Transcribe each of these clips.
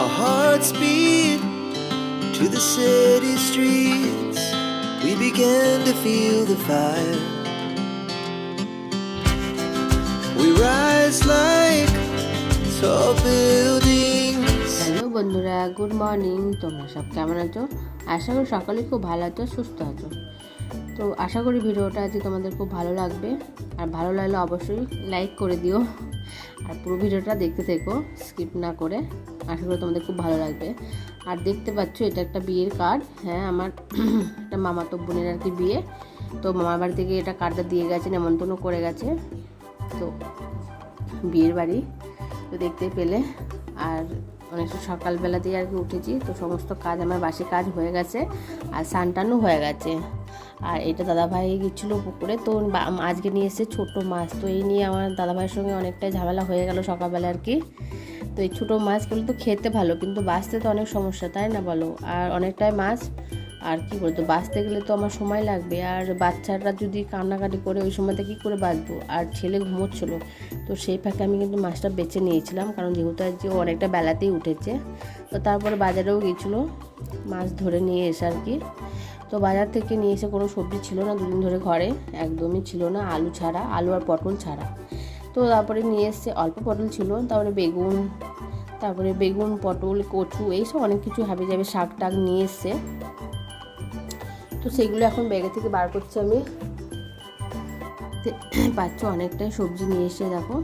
Our hearts beat to the city streets. We began to feel the fire. We rise like tall buildings. Hello বন্ধুরা good morning তোমরা সব কেমন আছো আশা করি সকালে খুব ভালো আছো সুস্থ আছো তো আশা করি ভিডিওটা আজকে তোমাদের খুব ভালো লাগবে। আর ভালো লাগলে অবশ্যই লাইক করে দিও। আর পুরো ভিডিওটা দেখতে থেকো স্কিপ না করে। আশা করি তোমাদের খুব ভালো লাগবে। আর দেখতে পাচ্ছ, এটা একটা বিয়ের কার্ড হ্যাঁ আমার একটা মামাতো বোনের আর কি বিয়ে। তো মামার বাড়ি থেকে এটা কার্ডটা দিয়ে গেছে, নেমন্তন্ন করে গেছে। তো বিয়ের বাড়ি, তো দেখতে পেলে। আর অনেকটা সকালবেলাতেই আর কি উঠেছি। তো সমস্ত কাজ আমার বাসি কাজ হয়ে গেছে। আর সানটানও হয়ে গেছে। আর এটা দাদাভাই গেছিল পুকুরে, তো আজকে নিয়ে এসেছে ছোটো মাছ। তো এই নিয়ে আমার দাদাভাইয়ের সঙ্গে অনেকটাই ঝামেলা হয়ে গেল সকালবেলা আর কি। তো এই ছোটো মাছগুলো তো খেতে ভালো, কিন্তু বাঁচতে তো অনেক সমস্যা, তাই না বলো? আর অনেকটাই মাছ, আর কি বলতো, বাঁচতে গেলে তো আমার সময় লাগবে। আর বাচ্চারা যদি কান্নাকাটি করে, ওই সময়তে কী করে বাঁচবো? আর ছেলে ঘুমোচ্ছিলো, তো সেই ফাঁকে আমি কিন্তু মাছটা বেছে নিয়েছিলাম, কারণ যেহেতু আজকে অনেকটা বেলাতেই উঠেছে। তো তারপরে বাজারেও গেছিল, মাছ ধরে নিয়ে এসে আর কি। তো বাজার থেকে নিয়ে এসে কোনো সবজি ছিল না দুদিন ধরে ঘরে, একদমই ছিল না, আলু ছাড়া, আলু আর পটল ছাড়া। তো তারপরে নিয়ে এসছে অল্প পটল ছিল, তারপরে বেগুন তারপরে বেগুন, পটল, কচু এইসব অনেক কিছু হাবি যাবে শাক টাক নিয়ে এসছে। তো সেগুলো এখন ব্যাগে থেকে বার করছি আমি। পাচ্ছ অনেকটাই সবজি নিয়ে এসে দেখো।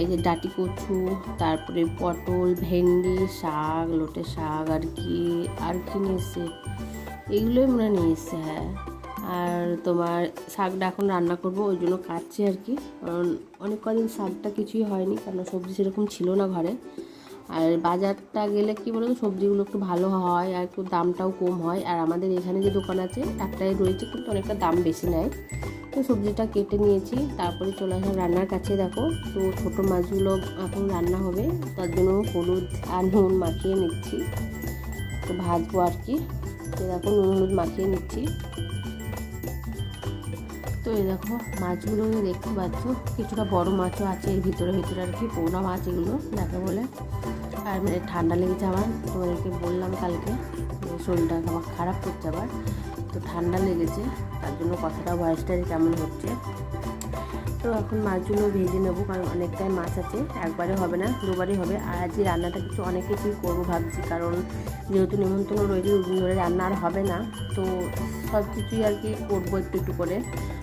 এই যে ডাটি কচু, তারপরে পটল, ভেন্ডি, শাক, লোটে শাক, আর কি আর কি নিয়ে এসছে? এগুলোই মনে নিয়ে এসছে হ্যাঁ। আর তোমার শাকটা এখন রান্না করব, ওই জন্য কাটছি আর কি। কারণ অনেক কদিন শাকটা কিছুই হয়নি কারণ সবজি সেরকম ছিল না ঘরে। আর বাজারটা গেলে কি বলতো, সবজিগুলো একটু ভালো হয় আর একটু দামটাও কম হয়। আর আমাদের এখানে যে দোকান আছে, একটাই রয়েছে, কিন্তু অনেকটা দাম বেশি নেয়। তো সবজিটা কেটে নিয়েছি, তারপরে চলে আসলাম রান্নার কাছে। দেখো, তো ছোটো মাছগুলো এখন রান্না হবে, তার জন্য হলুদ আর নুন মাখিয়ে নিচ্ছি। তো ভাজবো আর কি। তো দেখো নুন হলুদ মাখিয়ে নিচ্ছি। তো এই দেখো মাছগুলো দেখতে পাচ্ছ, কিছুটা বড় মাছও আছে, এর ভিতরে ভিতরে আর কি, পোনা মাছ এগুলো দেখে বলে। আর মানে ঠান্ডা লেগেছে আমার, তোমাদেরকে বললাম কালকে শরীরটা আমার খারাপ করছে আবার। তো ঠান্ডা লেগেছে, তার জন্য কথাটা ভয়েসটা কেমন হচ্ছে? তো এখন মাছগুলো ভেজে নেব, কারণ অনেকটাই মাছ আছে। একবারে হবে না, দুবারই হবে। আর আজকে রান্নাটা কিছু অনেক কিছুই করব ভাবছি, কারণ যেহেতু নিমন্ত্রণ রয়েছে দুদিন ধরে রান্না আর হবে না। তো সব কিছুই আর কি করব একটু একটু করে।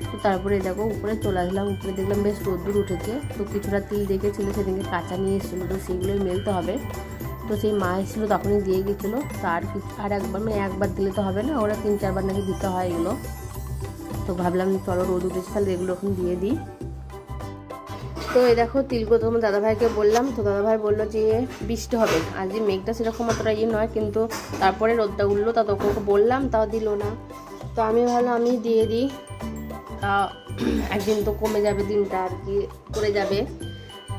তো তারপরে দেখো, উপরে চলে আসলাম, উপরে দেখলাম বেশ রোদ্দুর উঠেছে। তো কিছুটা তিল দেখেছিলো, সেদিনকে কাঁচা নিয়ে এসেছিল, তো সেগুলোই মেলতে হবে। তো সেই মা এসেছিল, তখনই দিয়ে গেছিল। তো আর কিছু আর একবার মানে একবার দিলে তো হবে না, ওরা তিন চারবার নাকি দিতে হয় এগুলো। তো ভাবলাম, চলো রোদ উঠেছে, তাহলে এগুলো এখন দিয়ে দিই। তো এই দেখো তিলকো তোমার দাদাভাইকে বললাম, তো দাদাভাই বলল যে বৃষ্টি হবে। আর যে মেঘটা সেরকম অতটা ইয়ে নয়, কিন্তু তারপরে রোদটা উঠল, তা ওকে বললাম, তাও দিল না। তো আমি ভাবলাম, আমি দিয়ে দিই। তা একদিন তো কমে যাবে দিনটা, আর কি করে যাবে।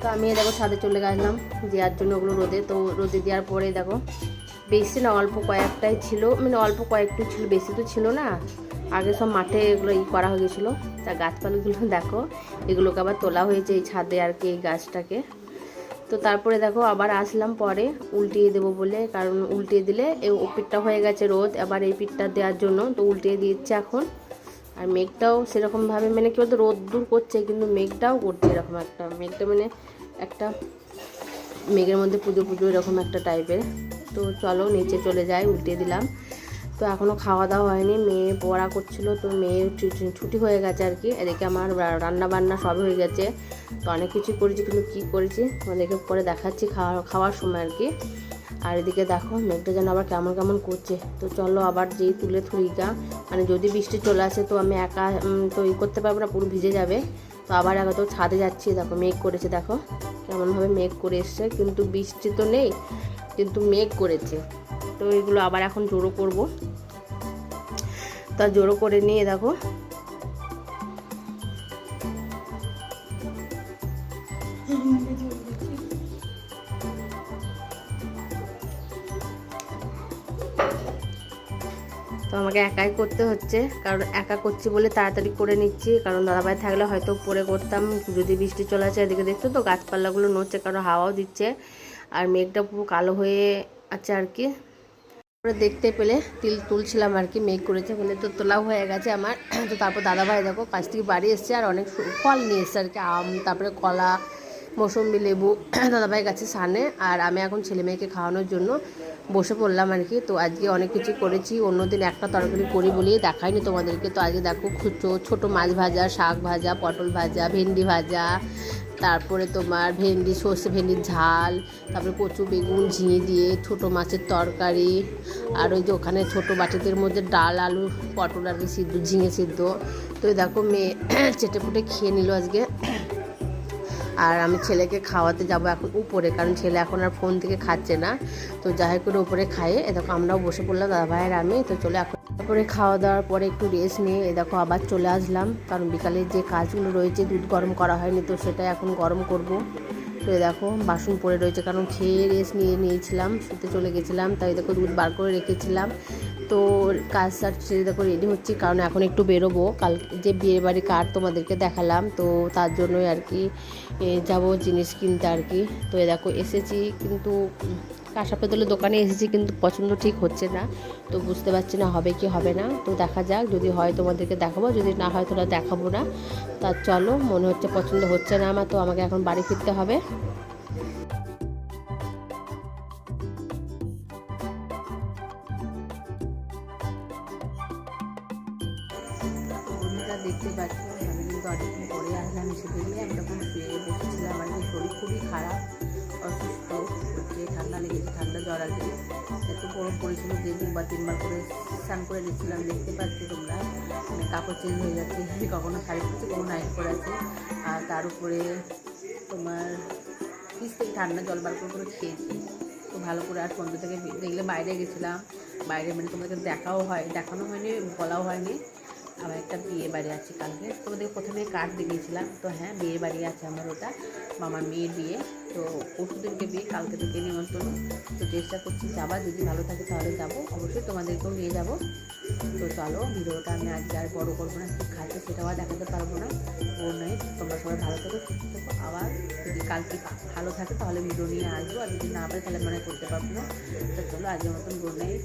তো আমি দেখো ছাদে চলে গেলাম, দেওয়ার জন্য ওগুলো রোদে, তো রোদে দেওয়ার পরে দেখো বেশি না, অল্প কয়েকটাই ছিল। মানে অল্প কয়েকটু ছিল, বেশি তো ছিল না। আগে সব মাঠে এগুলো ই করা হয়ে গেছিল। তা গাছপালাগুলো দেখো, এগুলোকে আবার তোলা হয়েছে এই ছাদে আর কি এই গাছটাকে। তো তারপরে দেখো, আবার আসলাম পরে উল্টিয়ে দেবো বলে, কারণ উল্টিয়ে দিলে ও পিঠটা হয়ে গেছে রোদ, আবার এই পিঠটা দেওয়ার জন্য। তো উল্টিয়ে দিচ্ছে এখন। আর মেঘটাও সেরকমভাবে মানে কি বলতো, রোদ দূর করছে, কিন্তু মেঘটাও করছে এরকম একটা। মেঘটা মানে একটা মেঘের মধ্যে পুজো পুজো এরকম একটা টাইপের তো চলো, নিচে চলে যাই উল্টে দিলাম। তো এখনও খাওয়া দাওয়া হয়নি, মেয়ে পড়া করছিল, তো মেয়ে ছুটি- হয়ে গেছে আর কি। এদিকে আমার রান্না বান্না সব হয়ে গেছে। তো অনেক কিছু করেছি, কিন্তু কী করেছি? ওদেরকে পরে দেখাচ্ছি খাওয়া, খাওয়ার সময় আর কি। আর এদিকে দেখো, মেঘটা যেন আবার কেমন কেমন করছে। তো চলো আবার যেই তুলে থুড়িটা মানে যদি বৃষ্টি চলে আসে, তো আমি একা তো ই করতে পারব না, পুরো ভিজে যাবে। তো আবার একা তো ছাদে যাচ্ছি, দেখো মেঘ করেছে, দেখো। কেমনভাবে মেঘ করে এসছে, কিন্তু বৃষ্টি তো নেই। কিন্তু মেঘ করেছে। তো এগুলো আবার এখন জোড়ো করব। তা জোড়ো করে নিয়ে দেখো। তো আমাকে একাই করতে হচ্ছে, কারণ একা করছি বলে তাড়াতাড়ি করে নিচ্ছি, কারণ দাদাভাই থাকলে হয়তো পরে করতাম। যদি বৃষ্টি চলে আসে এদিকে দেখতো তো, গাছপালাগুলো নড়ছে কারণ হাওয়াও দিচ্ছে। আর মেঘটা পুরো কালো হয়ে আছে আর কি। তারপরে দেখতে পেলে তিল তুলছিলাম আর কি, মেঘ করেছে বলে তো তোলাও হয়ে গেছে আমার। তো তারপর দাদাভাই দেখো কাছ থেকে বাড়ি এসছে আর অনেক ফল নিয়ে এসছে আর কি, আম, তারপরে কলা, মৌসম্বি, লেবু। দাদাভাই গাছে সানে আর আমি এখন ছেলে মেয়েকে খাওয়ানোর জন্য বসে পড়লাম আর কি। তো আজকে অনেক কিছু করেছি, অন্যদিন একটা তরকারি করি বলেই দেখাইনি তোমাদেরকে। তো আজকে দেখো খুচো ছোটো মাছ ভাজা, শাক ভাজা, পটল ভাজা, ভেন্ডি ভাজা তারপরে তোমার ভেন্ডি, সর্ষে ভেন্ডির ঝাল, তারপরে কচু, বেগুন, ঝিঙে দিয়ে ছোটো মাছের তরকারি, আর ওই যে ওখানে ছোটো বাটিদের মধ্যে ডাল, আলু, পটল আর কি সিদ্ধ, ঝিঙে সিদ্ধ। তো দেখো মেয়ে চেটে ফুটে খেয়ে নিল আজকে। আর আমি ছেলেকে খাওয়াতে যাব এখন উপরে, কারণ ছেলে এখন আর ফোন থেকে খাচ্ছে না। তো যাই করে উপরে খাইয়ে এ দেখো আমরাও বসে পড়লাম দাদা ভাইয়ের আমি। তো চলে এখন তারপরে খাওয়া দাওয়ার পরে একটু রেস্ট নিয়ে এ দেখো আবার চলে আসলাম। কারণ বিকালে যে কাজগুলো রয়েছে, দুধ গরম করা হয়নি তো সেটা এখন গরম করব। তো দেখো বাসন পড়ে রয়েছে, কারণ খেয়ে রেস্ট নিয়ে নিয়েছিলাম, শুতে চলে গেছিলাম, তাই দেখো দুধ বার করে রেখেছিলাম। তো কাজ সার সেরে দেখো রেডি হচ্ছি, কারণ এখন একটু বেরোবো। কাল যে বিয়ে বাড়ি কার্ড তোমাদেরকে দেখালাম, তো তার জন্যই আর কি যাব জিনিস কিনতে আর কি। তো এ দেখো এসেছি, কিন্তু কাঁসা পেতলের দোকানে এসেছি, কিন্তু পছন্দ ঠিক হচ্ছে না। তো বুঝতে পারছি না হবে কি হবে না। তো দেখা যাক, যদি হয় তোমাদেরকে দেখাবো, যদি না হয় তোরা দেখাবো না। তা চলো, মনে হচ্ছে পছন্দ হচ্ছে না আমার, তো আমাকে এখন বাড়ি ফিরতে হবে। দেখতে পাচ্ছ, আমি কিন্তু অনেকদিন পরে আসলাম এসে বেরিয়ে আমি তখন শুয়ে বসেছিলাম আর কি শরীর খুবই খারাপ, অসুস্থ। হচ্ছে ঠান্ডা লেগেছে ঠান্ডা জ্বর কি। এত গরম পড়েছিল যে দুবার তিনবার করে স্নান করে নিচ্ছিলাম দেখতে পাচ্ছি তোমরা। মানে কাপড় চেঞ্জ হয়ে যাচ্ছে, কখনো শাড়ি পরছি, কখনো নাইট পরে আছে। আর তার উপরে তোমার ফ্রিজ থেকে ঠান্ডা জল বার করে করে খেয়েছি। তো ভালো করে আর সন্ধ্যে থেকে দেখলে বাইরে গেছিলাম। বাইরে মানে তোমাদের দেখাও হয়, দেখানো হয়নি, বলাও হয়নি। আমার একটা বিয়ে বাড়ি আছে কালকে। তোমাদের প্রথমে কার্ড দেখিয়েছিলাম। তো হ্যাঁ বিয়ে বাড়ি আছে আমার ওটা। মামার মেয়ের বিয়ে, তো পরশু দিনকে বিয়ে, কালকে থেকে নিমন্ত্রণ। তো চেষ্টা করছি যাবার, যদি ভালো থাকে তাহলে যাব। অবশ্যই তোমাদেরকেও নিয়ে যাব। তো চলো, ভিডিওটা আমি আজকে আর বড়ো করব না, কী খাচ্ছে সেটাও আর দেখাতে পারব না। ও নয়, তোমরা সবাই ভালো থাকো, সুস্থ থেকো। আবার যদি কালকে ভালো থাকে তাহলে ভিডিও নিয়ে আসব, আর যদি না পারে তাহলে মনে করতে পারব না। তো চলো, আজকের মতন গুড নাইট